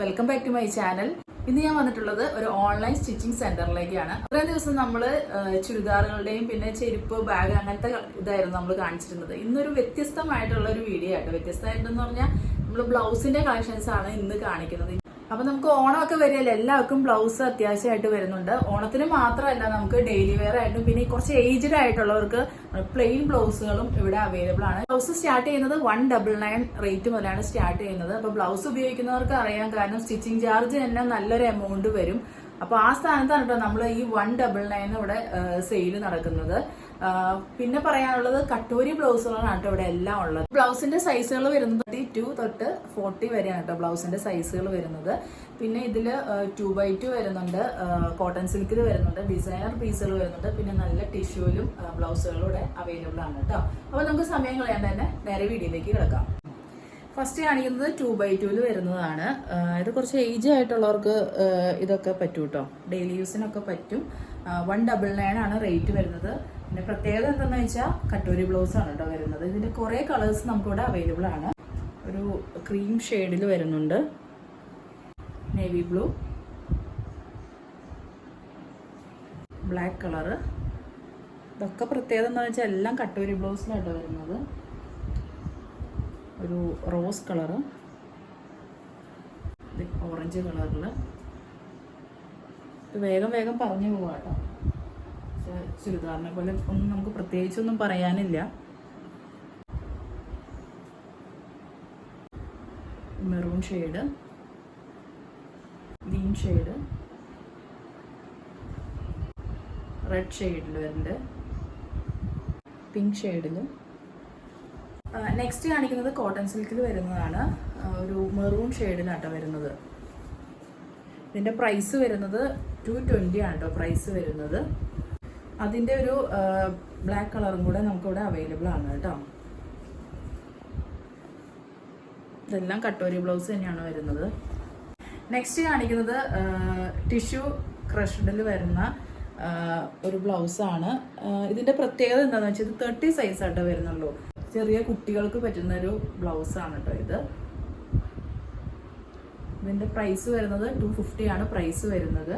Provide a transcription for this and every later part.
Welcome back to my channel ഇന്ന് ഞാൻ വന്നിട്ടുള്ളത് ഒരു ഓൺലൈൻ സ്റ്റിച്ചിങ് സെന്ററിലേക്കാണ് കുറേ ദിവസം നമ്മൾ ചുരിദാറുകളുടെയും പിന്നെ ചെരുപ്പ് ബാഗ് അങ്ങനത്തെ ഇതായിരുന്നു നമ്മൾ കാണിച്ചിരുന്നത്. ഇന്നൊരു വ്യത്യസ്തമായിട്ടുള്ള ഒരു വീഡിയോ ആയിട്ട് വ്യത്യസ്തമായിട്ടെന്ന് പറഞ്ഞാൽ നമ്മൾ ബ്ലൗസിന്റെ കളക്ഷൻസ് ആണ് ഇന്ന് കാണിക്കുന്നത്. അപ്പൊ നമുക്ക് ഓണമൊക്കെ വരികയല്ലേ? എല്ലാവർക്കും ബ്ലൗസ് അത്യാവശ്യമായിട്ട് വരുന്നുണ്ട്. ഓണത്തിന് മാത്രമല്ല നമുക്ക് ഡെയിലി വെയർ ആയിട്ടും പിന്നെ കുറച്ച് ഏജ്ഡ് ആയിട്ടുള്ളവർക്ക് പ്ലെയിൻ ബ്ലൗസുകളും ഇവിടെ അവൈലബിൾ ആണ്. ബ്ലൗസ് സ്റ്റാർട്ട് ചെയ്യുന്നത് വൺ ഡബിൾ നയൻ റേറ്റ് മുതലാണ് സ്റ്റാർട്ട് ചെയ്യുന്നത്. അപ്പൊ ബ്ലൗസ് ഉപയോഗിക്കുന്നവർക്ക് അറിയാം കാരണം സ്റ്റിച്ചിങ് ചാർജ് തന്നെ നല്ലൊരു എമൗണ്ട് വരും. അപ്പൊ ആ സ്ഥാനത്താണ് കേട്ടോ നമ്മൾ ഈ വൺ ഡബിൾ നയൻ ഇവിടെ സെയിൽ നടക്കുന്നത്. പിന്നെ പറയാനുള്ളത് കട്ടൂരി ബ്ലൗസുകളാണ് കേട്ടോ ഇവിടെ എല്ലാം ഉള്ളത്. ബ്ലൗസിന്റെ സൈസുകൾ വരുന്നത് തേർട്ടി ടു തൊട്ട് ഫോർട്ടി വരെയാണ് കേട്ടോ ബ്ലൗസിന്റെ സൈസുകൾ വരുന്നത്. പിന്നെ ഇതിൽ ടു ബൈ ടു വരുന്നുണ്ട്. കോട്ടൺ സിൽക്കിൽ വരുന്നുണ്ട്. ഡിസൈനർ പീസുകൾ വരുന്നുണ്ട്. പിന്നെ നല്ല ടിഷ്യൂലും ബ്ലൗസുകളും ഇവിടെ അവൈലബിൾ ആണ് കേട്ടോ അപ്പൊ നമുക്ക് സമയം കളയാണ്ട് തന്നെ നേരെ വീഡിയോയിലേക്ക് കിടക്കാം. ഫസ്റ്റ് കാണിക്കുന്നത് ടു ബൈ ടുവിൽ വരുന്നതാണ്. ഇത് കുറച്ച് ഏജ് ആയിട്ടുള്ളവർക്ക് ഇതൊക്കെ പറ്റും കേട്ടോ ഡെയിലി യൂസിനൊക്കെ പറ്റും. വൺ ഡബിൾ നയൻ ആണ് റേറ്റ് വരുന്നത്. പിന്നെ പ്രത്യേകത എന്താണെന്ന് വെച്ചാൽ കട്ടൂരി ബ്ലൗസ് ആണ് കേട്ടോ വരുന്നത്. ഇതിന്റെ കുറേ കളേഴ്സ് നമുക്കിവിടെ അവൈലബിൾ ആണ്. ഒരു ക്രീം ഷെയ്ഡിൽ വരുന്നുണ്ട്. നേവി ബ്ലൂ ബ്ലാക്ക് കളറ് ഇതൊക്കെ പ്രത്യേകത എന്താണെന്ന് വെച്ചാൽ എല്ലാം കട്ടൂരി ബ്ലൗസിലാട്ടോ വരുന്നത്. ഒരു റോസ് കളറ് ഓറഞ്ച് കളറിൽ വേഗം വേഗം പറഞ്ഞു പോവാ കേട്ടോ. ചുരിദാറിനെ പോലെ ഒന്നും നമുക്ക് പ്രത്യേകിച്ചൊന്നും പറയാനില്ല. Maroon shade green shade red ഷെയ്ഡിൽ വരുന്നുണ്ട് പിങ്ക് ഷെയ്ഡിൽ നെക്സ്റ്റ് കാണിക്കുന്നത് കോട്ടൺ സിൽക്കിൽ വരുന്നതാണ്. ഒരു മെറൂൺ ഷെയ്ഡിലാട്ടോ വരുന്നത്. ഇതിന്റെ പ്രൈസ് വരുന്നത് ടു ട്വന്റി ആണ് കേട്ടോ പ്രൈസ് വരുന്നത്. അതിന്റെ ഒരു ബ്ലാക്ക് കളറും കൂടെ നമുക്കിവിടെ അവൈലബിൾ ആണ് കേട്ടോ. ഇതെല്ലാം കട്ടോരി ബ്ലൗസ് തന്നെയാണ് വരുന്നത്. നെക്സ്റ്റ് കാണിക്കുന്നത് ടിഷ്യൂ ക്രഷ്ഡിൽ വരുന്ന ഒരു ബ്ലൗസാണ് ഇതിന്റെ പ്രത്യേകത എന്താണെന്ന് വെച്ചാൽ ഇത് തേർട്ടി സൈസ് ആട്ടോ വരുന്നുള്ളൂ. ചെറിയ കുട്ടികൾക്ക് പറ്റുന്ന ഒരു ആണ് കേട്ടോ ഇത്. ഇതിന്റെ പ്രൈസ് വരുന്നത് ടു ഫിഫ്റ്റി ആണ് പ്രൈസ് വരുന്നത്.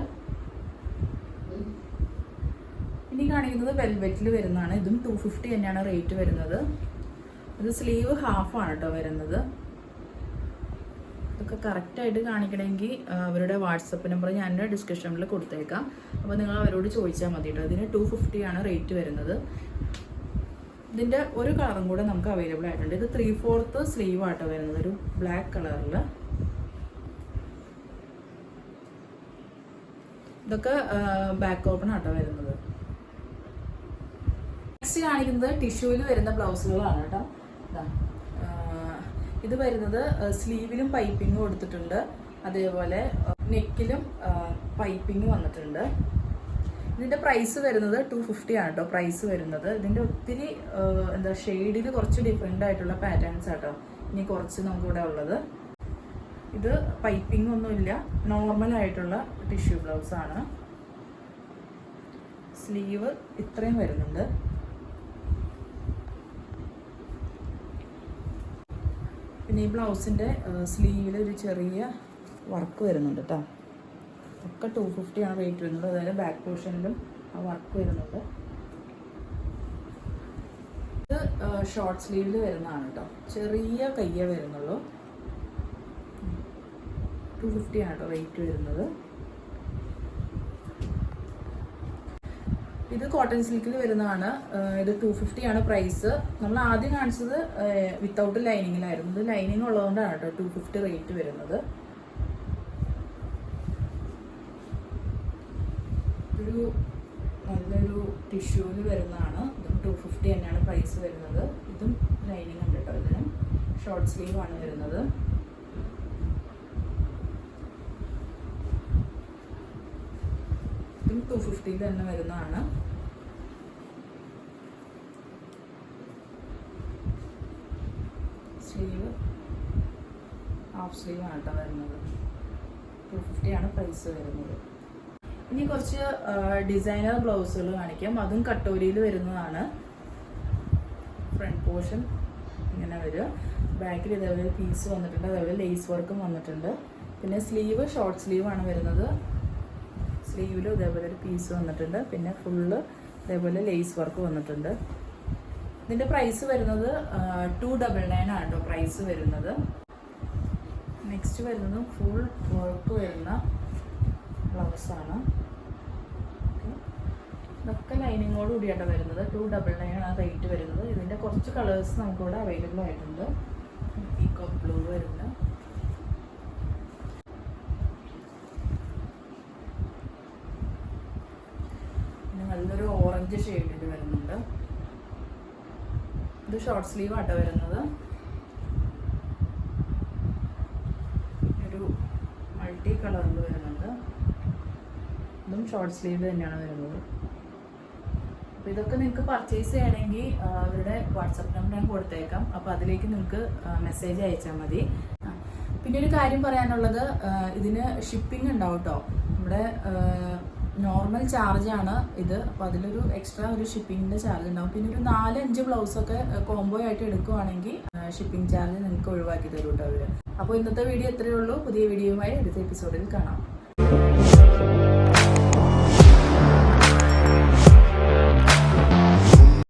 ഇനി കാണിക്കുന്നത് വെൽവെറ്റിൽ വരുന്നതാണ്. ഇതും ടു ഫിഫ്റ്റി തന്നെയാണ് റേറ്റ് വരുന്നത്. ഇത് സ്ലീവ് ഹാഫ് ആണ് കേട്ടോ വരുന്നത്. ഇതൊക്കെ കറക്റ്റായിട്ട് കാണിക്കണമെങ്കിൽ അവരുടെ വാട്സപ്പ് നമ്പർ ഞാൻ ഡിസ്ക്രിപ്ഷനിൽ കൊടുത്തേക്കാം. അപ്പോൾ നിങ്ങൾ അവരോട് ചോദിച്ചാൽ മതി കേട്ടോ ഇതിന് ടു ഫിഫ്റ്റി ആണ് റേറ്റ് വരുന്നത്. ഇതിന്റെ ഒരു കളറും കൂടെ നമുക്ക് അവൈലബിൾ ആയിട്ടുണ്ട്. ഇത് ത്രീ ഫോർത്ത് സ്ലീവ് ആട്ടോ വരുന്നത്. ഒരു ബ്ലാക്ക് കളറിൽ ഇതൊക്കെ ബാക്ക് ഓപ്പൺ ആട്ടോ വരുന്നത്. നെക്സ്റ്റ് കാണിക്കുന്നത് ടിഷ്യൂവിൽ വരുന്ന ബ്ലൗസുകളാണ് കേട്ടോ. ഇതാ. വരുന്നത് സ്ലീവിലും പൈപ്പിങ്ങും കൊടുത്തിട്ടുണ്ട് അതേപോലെ നെക്കിലും പൈപ്പിങ് വന്നിട്ടുണ്ട്. ഇതിന്റെ പ്രൈസ് വരുന്നത് ടു ഫിഫ്റ്റി ആണ് കേട്ടോ പ്രൈസ് വരുന്നത്. ഇതിന്റെ ഒത്തിരി എന്താ ഷെയ്ഡിൽ കുറച്ച് ഡിഫറെന്റ് ആയിട്ടുള്ള പാറ്റേൺസ് ആട്ടോ ഇനി കുറച്ച് നമുക്കിവിടെ ഉള്ളത്. ഇത് പൈപ്പിംഗ് ഒന്നുമില്ല നോർമൽ ആയിട്ടുള്ള ടിഷ്യൂ ബ്ലൗസ് ആണ്. സ്ലീവ് ഇത്രയും വരുന്നുണ്ട്. പിന്നെ ഈ ബ്ലൗസിന്റെ സ്ലീവിൽ ഒരു ചെറിയ വർക്ക് വരുന്നുണ്ട് കേട്ടോ ഒക്കെ ടു ഫിഫ്റ്റി ആണ് റേറ്റ് വരുന്നത്. അതായത് ബാക്ക് പോർഷനിലും ആ വർക്ക് വരുന്നുണ്ട് ഇത് ഷോർട്ട് സ്ലീവിൽ വരുന്നതാണ് കേട്ടോ ചെറിയ കയ്യേ വരുന്നുള്ളൂ. ടു ഫിഫ്റ്റി ആണ് കേട്ടോ റേറ്റ് വരുന്നത്. ഇത് കോട്ടൺ സിൽക്കിൽ വരുന്നതാണ്. ഇത് ടു ഫിഫ്റ്റി ആണ് പ്രൈസ് നമ്മൾ ആദ്യം കാണിച്ചത് വിത്തൗട്ട് ലൈനിങ്ങിലായിരുന്നു ഇത് ലൈനിങ് ഉള്ളതുകൊണ്ടാണ് കേട്ടോ ടു ഫിഫ്റ്റി റേറ്റ് വരുന്നത്. ഒരു നല്ലൊരു ടിഷ്യൂവിൽ വരുന്നതാണ്. ഇതും ടു ഫിഫ്റ്റി തന്നെയാണ് പ്രൈസ് വരുന്നത്. ഇതും ലൈനിങ് ഉണ്ട് കേട്ടോ ഇതിന്. ഷോർട്ട് സ്ലീവ് ആണ് വരുന്നത്. ഇതും ടു ഫിഫ്റ്റിയിൽ തന്നെ വരുന്നതാണ്. സ്ലീവ് ഹാഫ് സ്ലീവ് ആണ് കേട്ടോ വരുന്നത്. ടു ഫിഫ്റ്റി ആണ് പ്രൈസ് വരുന്നത്. ഇനി കുറച്ച് ഡിസൈനർ ബ്ലൗസുകൾ കാണിക്കാം. അതും കട്ടോരിയിൽ വരുന്നതാണ്. ഫ്രണ്ട് പോർഷൻ ഇങ്ങനെ വരും ബാക്കിൽ ഇതേപോലെ പീസ് വന്നിട്ടുണ്ട്. അതേപോലെ ലേസ് വർക്കും വന്നിട്ടുണ്ട്. പിന്നെ സ്ലീവ് ഷോർട്ട് സ്ലീവാണ് വരുന്നത്. സ്ലീവിലും ഇതേപോലെ ഒരു പീസ് വന്നിട്ടുണ്ട്. പിന്നെ ഫുള്ള് ഇതേപോലെ ലേസ് വർക്ക് വന്നിട്ടുണ്ട്. ഇതിന്റെ പ്രൈസ് വരുന്നത് ടു ഡബിൾ നയൻ ആണ് കേട്ടോ പ്രൈസ് വരുന്നത്. നെക്സ്റ്റ് വരുന്നത് ഫുൾ വർക്ക് വരുന്ന Okay. ഇതൊക്കെ ലൈനിങ്ങോട് കൂടിയാണ് വരുന്നത്. ടു ഡബിൾ നയൻ ആണ് റേറ്റ് വരുന്നത്. ഇതിന്റെ കുറച്ച് കളേഴ്സ് നമുക്കിവിടെ അവൈലബിൾ ആയിട്ടുണ്ട്. പീക്കോക്ക് ബ്ലൂ വരുന്നത് നല്ലൊരു ഓറഞ്ച് ഷെയ്ഡിൽ വരുന്നുണ്ട്. ഇത് ഷോർട്ട് സ്ലീവ് ആട്ട വരുന്നത്. ഒരു മൾട്ടി കളറിൽ വരുന്നുണ്ട്. ഇതും ഷോർട്ട് സ്ലീവ് തന്നെയാണ് വരുന്നത്. അപ്പോൾ ഇതൊക്കെ നിങ്ങൾക്ക് പർച്ചേസ് ചെയ്യണമെങ്കിൽ അവരുടെ വാട്സപ്പ് നമ്പർ ഞാൻ കൊടുത്തേക്കാം. അപ്പോൾ അതിലേക്ക് നിങ്ങൾക്ക് മെസ്സേജ് അയച്ചാൽ മതി. പിന്നെ ഒരു കാര്യം പറയാനുള്ളത് ഇതിന് ഷിപ്പിംഗ് ഉണ്ടാവും കേട്ടോ നമ്മുടെ നോർമൽ ചാർജാണ് ഇത്. അപ്പോൾ അതിലൊരു എക്സ്ട്രാ ഒരു ഷിപ്പിങ്ങിന്റെ ചാർജ് ഉണ്ടാവും. പിന്നെ ഒരു നാലഞ്ച് ബ്ലൗസൊക്കെ കോംബോ ആയിട്ട് എടുക്കുവാണെങ്കിൽ ഷിപ്പിംഗ് ചാർജ് നിങ്ങൾക്ക് ഒഴിവാക്കി തരും കേട്ടോ അവർ അപ്പോൾ ഇന്നത്തെ വീഡിയോ ഇത്രയേ ഉള്ളൂ. പുതിയ വീഡിയോയുമായി അടുത്ത എപ്പിസോഡിൽ കാണാം.